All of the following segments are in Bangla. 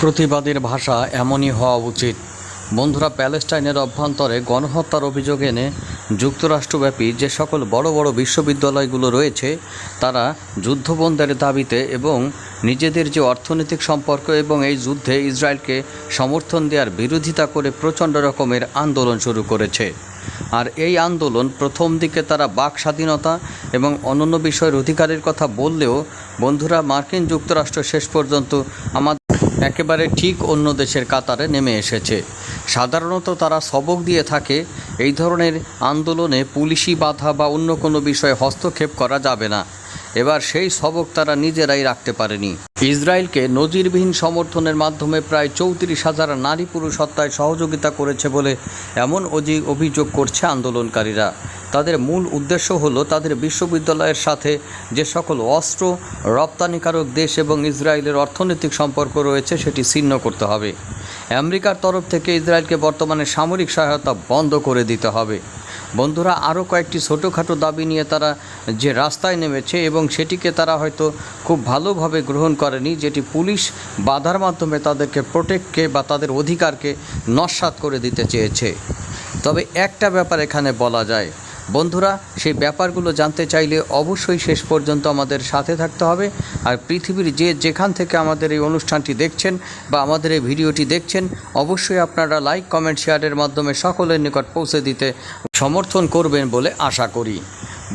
প্রতিবাদের ভাষা এমনই হওয়া উচিত। বন্ধুরা, প্যালেস্টাইনের অভ্যন্তরে গণহত্যার অভিযোগ এনে যুক্তরাষ্ট্রব্যাপী যে সকল বড় বড় বিশ্ববিদ্যালয়গুলো রয়েছে, তারা যুদ্ধবন্ধের দাবিতে এবং নিজেদের যে অর্থনৈতিক সম্পর্ক এবং এই যুদ্ধে ইসরায়েলকে সমর্থন দেওয়ার বিরোধিতা করে প্রচণ্ড রকমের আন্দোলন শুরু করেছে। আর এই আন্দোলন প্রথম দিকে তারা বাক স্বাধীনতা এবং অন্যান্য বিষয়ের অধিকারের কথা বললেও, বন্ধুরা, মার্কিন যুক্তরাষ্ট্র শেষ পর্যন্ত আমাদের একেবারে ঠিক অন্য দেশের কাতারে নেমে এসেছে। সাধারণত তারা সবক দিয়ে থাকে, এই ধরনের আন্দোলনে পুলিশি বাধা বা অন্য কোনো বিষয়ে হস্তক্ষেপ করা যাবে না। এবার সেই সবক তারা নিজেরাই রাখতে পারেনি। ইসরায়েলকে নজিরবিহীন সমর্থনের মাধ্যমে প্রায় চৌত্রিশ হাজার নারী পুরুষ হত্যায় সহযোগিতা করেছে বলে এমন অভিযোগ করছে আন্দোলনকারীরা। তাদের মূল উদ্দেশ্য হলো তাদের বিশ্ববিদ্যালয়ের সাথে যে সকল অস্ত্র, রপ্তানিকারক দেশ এবং ইসরায়েলের অর্থনৈতিক সম্পর্ক রয়েছে সেটি ছিন্ন করতে হবে। আমেরিকার তরফ থেকে ইসরায়েলকে বর্তমানে সামরিক সহায়তা বন্ধ করে দিতে হবে। বন্ধুরা, আরও কয়েকটি ছোটোখাটো দাবি নিয়ে তারা যে রাস্তায় নেমেছে এবং সেটিকে তারা হয়তো খুব ভালোভাবে গ্রহণ করেনি, যেটি পুলিশ বাধার মাধ্যমে তাদেরকে প্রোটেক্টকে বা তাদের অধিকারকে নস্বাত করে দিতে চেয়েছে। তবে একটা ব্যাপার এখানে বলা যায় বন্ধুরা, সেই ব্যাপারগুলো জানতে চাইলে অবশ্যই শেষ পর্যন্ত আমাদের সাথে থাকতে হবে। আর পৃথিবীর যে যেখান থেকে আমাদের এই অনুষ্ঠানটি দেখছেন বা আমাদের এই ভিডিওটি দেখছেন, অবশ্যই আপনারা লাইক কমেন্ট শেয়ারের মাধ্যমে সকলের নিকট পৌঁছে দিতে সমর্থন করবেন বলে আশা করি।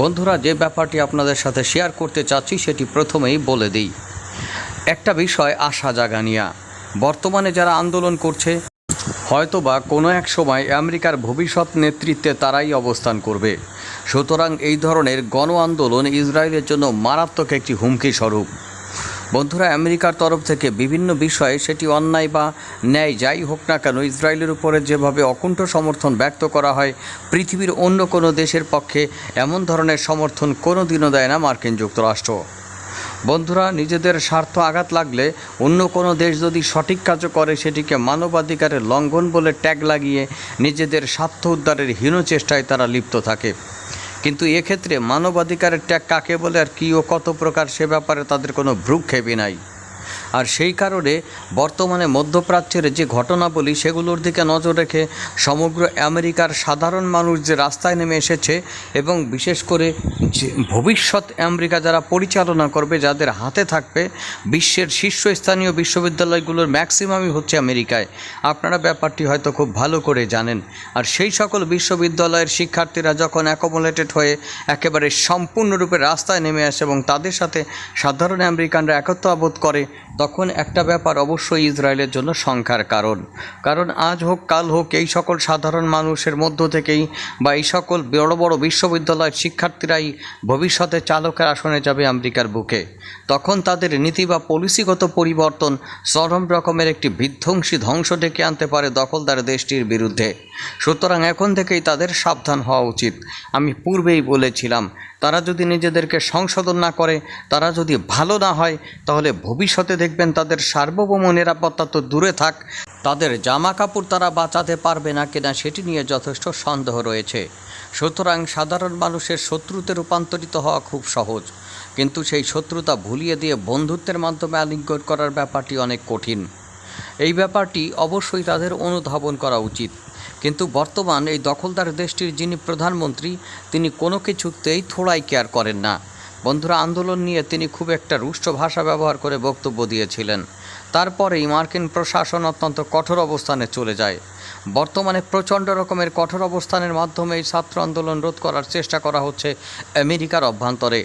বন্ধুরা, যে ব্যাপারটি আপনাদের সাথে শেয়ার করতে চাচ্ছি, সেটি প্রথমেই বলে দিই। একটা বিষয় আশা জাগানিয়া। বর্তমানে যারা আন্দোলন করছে হয়তোবা কোনো এক সময় আমেরিকার ভবিষ্যৎ নেতৃত্বে তারাই অবস্থান করবে। সুতরাং এই ধরনের গণ আন্দোলন ইসরায়েলের জন্য মারাত্মক একটি হুমকি স্বরূপ। বন্ধুরা, আমেরিকার তরফ থেকে বিভিন্ন বিষয়ে সেটি অন্যায় বা ন্যায় যাই হোক না কেন ইসরায়েলের উপরে যেভাবে অকুণ্ঠ সমর্থন ব্যক্ত করা হয়, পৃথিবীর অন্য কোনো দেশের পক্ষে এমন ধরনের সমর্থন কোনো দিনও দেয় না মার্কিন যুক্তরাষ্ট্র। বন্ধুরা, নিজেদের স্বার্থ আঘাত লাগলে অন্য কোনো দেশ যদি সঠিক কাজ করে, সেটিকে মানবাধিকারের লঙ্ঘন বলে ট্যাগ লাগিয়ে নিজেদের স্বার্থ উদ্ধারের হীন চেষ্টায় তারা লিপ্ত থাকে। কিন্তু এক্ষেত্রে মানবাধিকারের ট্যাগ কাকে বলে আর কী ও কত প্রকার, সে ব্যাপারে তাদের কোনো ভ্রুক্ষেপই নাই। আর সেই কারণে বর্তমানে মধ্যপ্রাচ্যের যে ঘটনাবলী সেগুলোর দিকে নজর রেখে সমগ্র আমেরিকার সাধারণ মানুষ যে রাস্তায় নেমে এসেছে এবং বিশেষ করে ভবিষ্যৎ আমেরিকা যারা পরিচালনা করবে, যাদের হাতে থাকবে বিশ্বের শীর্ষস্থানীয় বিশ্ববিদ্যালয়গুলোর ম্যাক্সিমামই হচ্ছে আমেরিকায়। আপনারা ব্যাপারটি হয়তো খুব ভালো করে জানেন। আর সেই সকল বিশ্ববিদ্যালয়ের শিক্ষার্থীরা যখন অ্যাকোমোলেটেড হয়ে একেবারে সম্পূর্ণরূপে রাস্তায় নেমে আসে এবং তাদের সাথে সাধারণ আমেরিকানরা একত্রাবোধ করে তখন একটা ব্যাপার অবশ্যই ইসরায়েলের জন্য সংখ্যার কারণ। কারণ আজ হোক, কাল হোক, এই সকল সাধারণ মানুষের মধ্য থেকেই বা এই সকল বড় বড় বিশ্ববিদ্যালয়ের শিক্ষার্থীরাই ভবিষ্যতে চালকের আসনে যাবে আমেরিকার বুকে। তখন তাদের নীতি বা পলিসিগত পরিবর্তন চরম রকমের একটি বিধ্বংসী ধ্বংস ডেকে আনতে পারে দখলদার দেশটির বিরুদ্ধে। সুতরাং এখন থেকেই তাদের সাবধান হওয়া উচিত। আমি পূর্বেই বলেছিলাম, তারা যদি নিজেদেরকে সংশোধন না করে, তারা যদি ভালো না হয়, তাহলে ভবিষ্যতে দেখবেন তাদের সার্বভৌম নিরাপত্তা তো দূরে থাক। তাদের জামা কাপড় তারা বাঁচাতে পারবে না কিনা সেটি নিয়ে যথেষ্ট সন্দেহ রয়েছে। সুতরাং সাধারণ মানুষের শত্রুতে রূপান্তরিত হওয়া খুব সহজ। কিন্তু সেই শত্রুতা ভুলিয়ে দিয়ে বন্ধুত্বের মাধ্যমে আলিঙ্গন করার ব্যাপারটি অনেক কঠিন। এই ব্যাপারটি অবশ্যই তাদের অনুধাবন করা উচিত। কিন্তু বর্তমান এই দখলদার দেশটির যিনি প্রধানমন্ত্রী, তিনি কোনো কিছুতেই থোড়াই কেয়ার করেন না। বন্ধুরা, আন্দোলন নিয়ে তিনি খুব একটা রুষ্ট ভাষা ব্যবহার করে বক্তব্য দিয়েছিলেন। তারপরেই মার্কিন প্রশাসন অত্যন্ত কঠোর অবস্থানে চলে যায়। বর্তমানে প্রচণ্ড রকমের কঠোর অবস্থানের মাধ্যমে এই ছাত্র আন্দোলন রোধ করার চেষ্টা করা হচ্ছে আমেরিকার অভ্যন্তরে।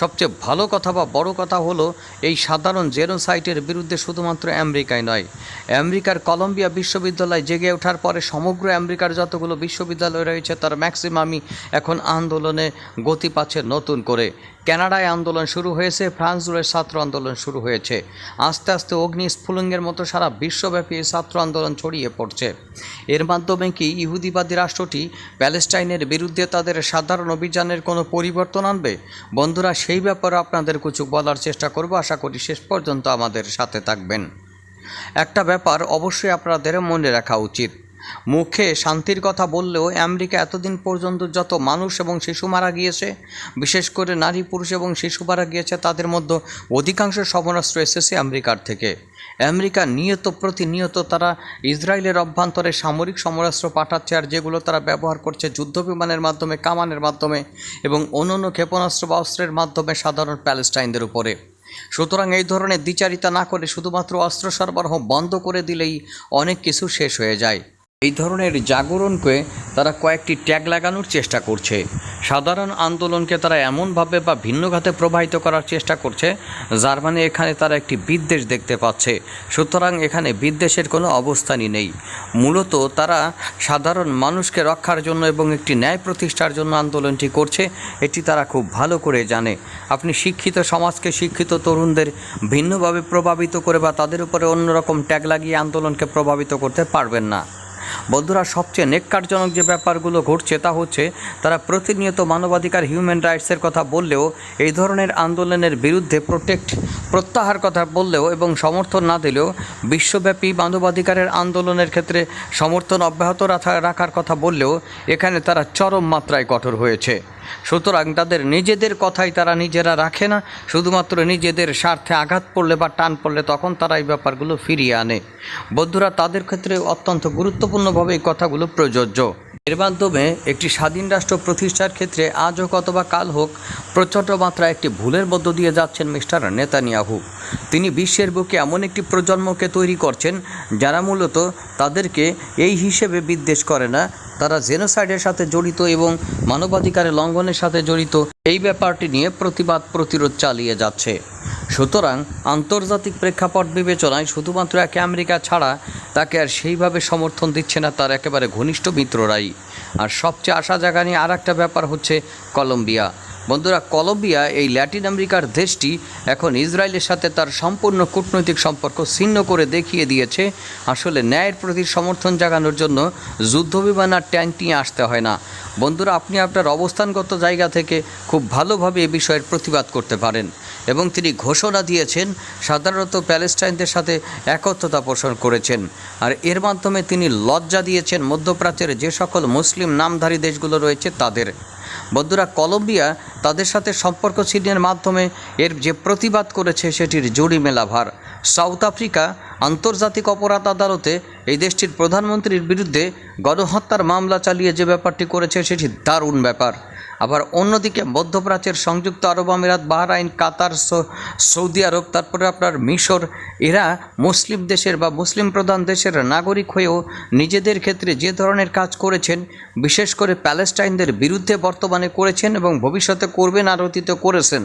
সবচেয়ে ভালো কথা বা বড় কথা হলো, এই সাধারণ জেনোসাইটের বিরুদ্ধে শুধুমাত্র আমেরিকায় নয়। আমেরিকার কলম্বিয়া বিশ্ববিদ্যালয় জেগে ওঠার পরে সমগ্র আমেরিকার যতগুলো বিশ্ববিদ্যালয় রয়েছে, তার ম্যাক্সিমামই এখন আন্দোলনে গতি পাচ্ছে নতুন করে। কানাডায় আন্দোলন শুরু হয়েছে, ফ্রান্স জুড়ে ছাত্র আন্দোলন শুরু হয়েছে। আস্তে আস্তে অগ্নি স্ফুলিঙ্গের মতো সারা বিশ্বব্যাপী এই ছাত্র আন্দোলন ছড়িয়ে পড়ছে। এর মাধ্যমে কি ইহুদিবাদী রাষ্ট্রটি প্যালেস্টাইনের বিরুদ্ধে তাদের সাধারণ অভিযানের কোনো পরিবর্তন আনবে? বন্ধুরা, সেই ব্যাপারে আপনাদের কিছু বলার চেষ্টা করব। আশা করি শেষ পর্যন্ত আমাদের সাথে থাকবেন। একটা ব্যাপার অবশ্যই আপনাদের মনে রাখা উচিত। মুখে শান্তির কথা বললেও আমেরিকা এতদিন পর্যন্ত যত মানুষ এবং শিশু মারা গিয়েছে, বিশেষ করে নারী, পুরুষ এবং শিশু মারা গিয়েছে, তাদের মধ্যে অধিকাংশ সমরাস্ত্র এসেছে আমেরিকার থেকে। আমেরিকা নিয়ত প্রতিনিয়ত তারা ইসরায়েলের অভ্যন্তরে সামরিক সমরাস্ত্র পাঠাচ্ছে আর যেগুলো তারা ব্যবহার করছে যুদ্ধ বিমানের মাধ্যমে, কামানের মাধ্যমে এবং অন্যান্য ক্ষেপণাস্ত্র বা অস্ত্রের মাধ্যমে সাধারণ প্যালেস্টাইনদের উপরে। সুতরাং এই ধরনের দ্বিচারিতা না করে শুধুমাত্র অস্ত্র সরবরাহ বন্ধ করে দিলেই অনেক কিছু শেষ হয়ে যায়। এই ধরনের জাগরণকে তারা কয়েকটি ট্যাগ লাগানোর চেষ্টা করছে। সাধারণ আন্দোলনকে তারা এমনভাবে বা ভিন্ন খাতে প্রবাহিত করার চেষ্টা করছে, যার মানে এখানে তারা একটি বিদ্বেষ দেখতে পাচ্ছে। সুতরাং এখানে বিদ্বেষের কোনো অবস্থানই নেই। মূলত তারা সাধারণ মানুষকে রক্ষার জন্য এবং একটি ন্যায় প্রতিষ্ঠার জন্য আন্দোলনটি করছে, এটি তারা খুব ভালো করে জানে। আপনি শিক্ষিত সমাজকে শিক্ষিত তরুণদের ভিন্নভাবে প্রভাবিত করে বা তাদের উপরে অন্যরকম ট্যাগ লাগিয়ে আন্দোলনকে প্রভাবিত করতে পারবেন না। বন্ধুরা, সবচেয়ে নেককারজনক যে ব্যাপারগুলো ঘটছে তা হচ্ছে তারা প্রতিনিয়ত মানবাধিকার হিউম্যান রাইটসের কথা বললেও, এই ধরনের আন্দোলনের বিরুদ্ধে প্রোটেক্ট প্রত্যাহার কথা বললেও এবং সমর্থন না দিলেও বিশ্বব্যাপী মানবাধিকারের আন্দোলনের ক্ষেত্রে সমর্থন অব্যাহত রাখা- রাখার কথা বললেও এখানে তারা চরম মাত্রায় কঠোর হয়েছে। সুতরাং তাদের নিজেদের কথাই তারা নিজেরা রাখে না। শুধুমাত্র নিজেদের স্বার্থে আঘাত পড়লে বা টান পড়লে তখন তারা এই ব্যাপারগুলো ফিরিয়ে আনে। বন্ধুরা, তাদের ক্ষেত্রে অত্যন্ত গুরুত্বপূর্ণভাবে এই কথাগুলো প্রযোজ্য। এর মাধ্যমে একটি স্বাধীন রাষ্ট্র প্রতিষ্ঠার ক্ষেত্রে আজ হোক অথবা কাল হোক, প্রচণ্ড মাত্রায় একটি ভুলের মধ্য দিয়ে যাচ্ছেন মিস্টার নেতানিয়াহু। তিনি বিশ্বের বুকে এমন একটি প্রজন্মকে তৈরি করছেন, যারা মূলত তাদেরকে এই হিসেবে বিদ্বেষ করে না তারা জেনোসাইডের সাথে জড়িত এবং মানবাধিকারের লঙ্ঘনের সাথে জড়িত। এই ব্যাপারটি নিয়ে প্রতিবাদ প্রতিরোধ চালিয়ে যাচ্ছে। সুতরাং আন্তর্জাতিক প্রেক্ষাপট বিবেচনায় শুধুমাত্র একে আমেরিকা ছাড়া তাকে আর সেইভাবে সমর্থন দিচ্ছে না তার একেবারে ঘনিষ্ঠ মিত্ররাই। আর সবচেয়ে আশা জাগানি আর একটা ব্যাপার হচ্ছে কলম্বিয়া। বন্ধুরা, কলম্বিয়া, এই ল্যাটিন আমেরিকার দেশটি এখন ইসরায়েলের সাথে তার সম্পূর্ণ কূটনৈতিক সম্পর্ক ছিন্ন করে দেখিয়ে দিয়েছে। আসলে ন্যায়ের প্রতি সমর্থন জাগানোর জন্য যুদ্ধবিমান আর ট্যাঙ্ক নিয়ে আসতে হয় না। বন্ধুরা, আপনি আপনার অবস্থানগত জায়গা থেকে খুব ভালোভাবে এ বিষয়ের প্রতিবাদ করতে পারেন এবং তিনি ঘোষণা দিয়েছেন, সাধারণত প্যালেস্টাইনদের সাথে একত্রতা পোষণ করেছেন। আর এর মাধ্যমে তিনি লজ্জা দিয়েছেন মধ্যপ্রাচ্যের যে সকল মুসলিম নামধারী দেশগুলো রয়েছে তাদের। বন্ধুরা, কলম্বিয়া তাদের সাথে সম্পর্ক ছিন্নের মাধ্যমে এর যে প্রতিবাদ করেছে সেটির জুড়ি মেলা ভার সাউথ আফ্রিকা আন্তর্জাতিক অপরাধ আদালতে এই দেশটির প্রধানমন্ত্রীর বিরুদ্ধে গণহত্যার মামলা চালিয়ে যে ব্যাপারটি করেছে সেটি দারুণ ব্যাপার। আবার অন্যদিকে মধ্যপ্রাচ্যের সংযুক্ত আরব আমিরাত, বাহরাইন, কাতার সৌদি আরব, তারপরে আপনার মিশর, এরা মুসলিম দেশের বা মুসলিম প্রধান দেশের নাগরিক হয়েও নিজেদের ক্ষেত্রে যে ধরনের কাজ করেছেন, বিশেষ করে প্যালেস্টাইনদের বিরুদ্ধে বর্তমানে করেছেন এবং ভবিষ্যতে করবেন আর অতীতে করেছেন।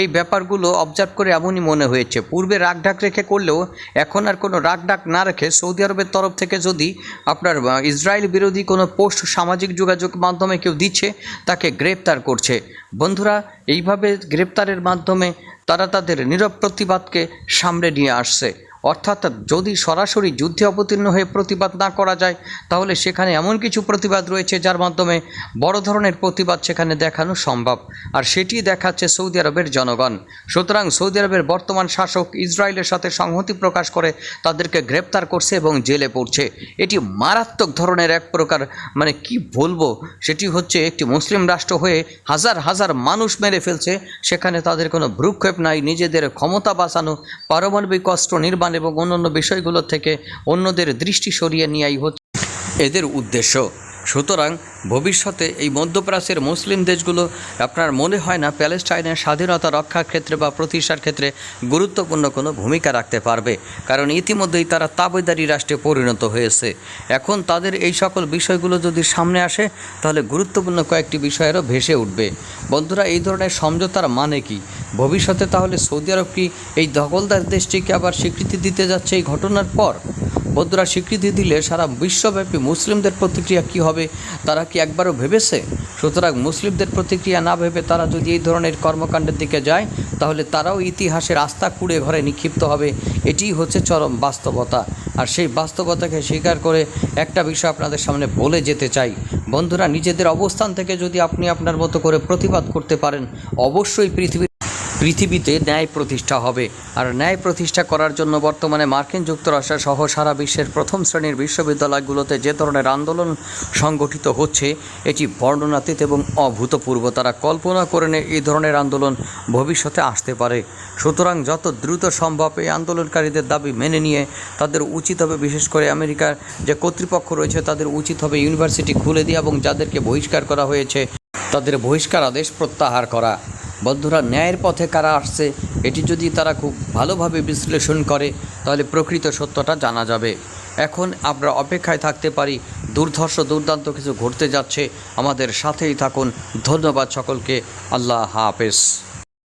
এই ব্যাপারগুলো অবজার্ভ করে এমনই মনে হয়েছে। পূর্বে রাগঢাক রেখে করলেও এখন আর কোনো রাগঢাক না রেখে সৌদি আরবের তরফ থেকে যদি আপনার ইসরায়েল বিরোধী কোনো পোস্ট সামাজিক যোগাযোগ মাধ্যমে কেউ দিচ্ছে, তাকে গ্রেপ্তার করছে। বন্ধুরা এইভাবে গ্রেপ্তারের মাধ্যমে তারা তাদের নিরব প্রতিবাদকে সামনে নিয়ে আসছে। অর্থাৎ যদি সরাসরি যুদ্ধে অবতীর্ণ হয়ে প্রতিবাদ না করা যায়, তাহলে সেখানে এমন কিছু প্রতিবাদ রয়েছে যার মাধ্যমে বড় ধরনের প্রতিবাদ সেখানে দেখানো সম্ভব। আর সেটি দেখাচ্ছে সৌদি আরবের জনগণ। সুতরাং সৌদি আরবের বর্তমান শাসক ইসরায়েলের সাথে সংহতি প্রকাশ করে তাদেরকে গ্রেপ্তার করছে এবং জেলে পড়ছে। এটি মারাত্মক ধরনের এক প্রকার মানে কি বলব, সেটি হচ্ছে একটি মুসলিম রাষ্ট্র হয়ে হাজার হাজার মানুষ মেরে ফেলছে। সেখানে তাদের কোনো ভ্রুক্ষেপ নাই, নিজেদের ক্ষমতা বাঁচানো, পারমাণবিক অস্ত্র নির্মাণ এবং অন্যান্য বিষয়গুলো থেকে অন্যদের দৃষ্টি সরিয়ে নেওয়াই হচ্ছে। এদের উদ্দেশ্য সুতরাং ভবিষ্যতে এই মধ্যপ্রাচ্যের মুসলিম দেশগুলো আপনার মনে হয় না প্যালেস্টাইনের স্বাধীনতা রক্ষার ক্ষেত্রে বা প্রতিষ্ঠার ক্ষেত্রে গুরুত্বপূর্ণ কোনো ভূমিকা রাখতে পারবে। কারণ ইতিমধ্যেই তারা তাবেদারি রাষ্ট্রে পরিণত হয়েছে। এখন তাদের এই সকল বিষয়গুলো যদি সামনে আসে, তাহলে গুরুত্বপূর্ণ কয়েকটি বিষয়েরও ভেসে উঠবে। বন্ধুরা, এই ধরনের সমঝোতার মানে কি? ভবিষ্যতে তাহলে সৌদি আরব কি এই দখলদার দেশটিকে আবার স্বীকৃতি দিতে যাচ্ছে এই ঘটনার পর? বৌদ্ধরা স্বীকৃতি দিলে সারা বিশ্বব্যাপী মুসলিমদের প্রতিক্রিয়া কি হবে, তারা কি একবারও ভেবেছে? সুতরাং মুসলিমদের প্রতিক্রিয়া না ভেবে তারা যদি এই ধরনের কর্মকাণ্ডের দিকে যায়, তাহলে তারাও ইতিহাসের আস্থা কুড়ে ঘরে নিক্ষিপ্ত হবে। এটিই হচ্ছে চরম বাস্তবতা। আর সেই বাস্তবতাকে স্বীকার করে একটা বিষয় আপনাদের সামনে বলে যেতে চাই। বন্ধুরা, নিজেদের অবস্থান থেকে যদি আপনি আপনার মতো করে প্রতিবাদ করতে পারেন, অবশ্যই পৃথিবীর পৃথিবীতে ন্যায় প্রতিষ্ঠা হবে। আর ন্যায় প্রতিষ্ঠা করার জন্য বর্তমানে মার্কিন যুক্তরাষ্ট্র সহ সারা বিশ্বের প্রথম শ্রেণির বিশ্ববিদ্যালয়গুলোতে যে ধরনের আন্দোলন সংগঠিত হচ্ছে, এটি বর্ণনাতীত এবং অভূতপূর্ব। তারা কল্পনা করে নেয় এই ধরনের আন্দোলন ভবিষ্যতে আসতে পারে। সুতরাং যত দ্রুত সম্ভব এই আন্দোলনকারীদের দাবি মেনে নিয়ে তাদের উচিত হবে, বিশেষ করে আমেরিকার যে কর্তৃপক্ষ রয়েছে, তাদের উচিত হবে ইউনিভার্সিটি খুলে দেওয়া এবং যাদেরকে বহিষ্কার করা হয়েছে, তাদের বহিষ্কার আদেশ প্রত্যাহার করা। বন্ধুরা ন্যায়ের পথে কারা আসছে, এটি যদি তারা খুব ভালোভাবে বিশ্লেষণ করে, তাহলে প্রকৃত সত্যটা জানা যাবে। এখন আমরা অপেক্ষায় থাকতে পারি, দুর্ধর্ষ দুর্দান্ত কিছু ঘটতে যাচ্ছে। আমাদের সাথেই থাকুন। ধন্যবাদ সকলকে। আল্লাহ হাফেজ।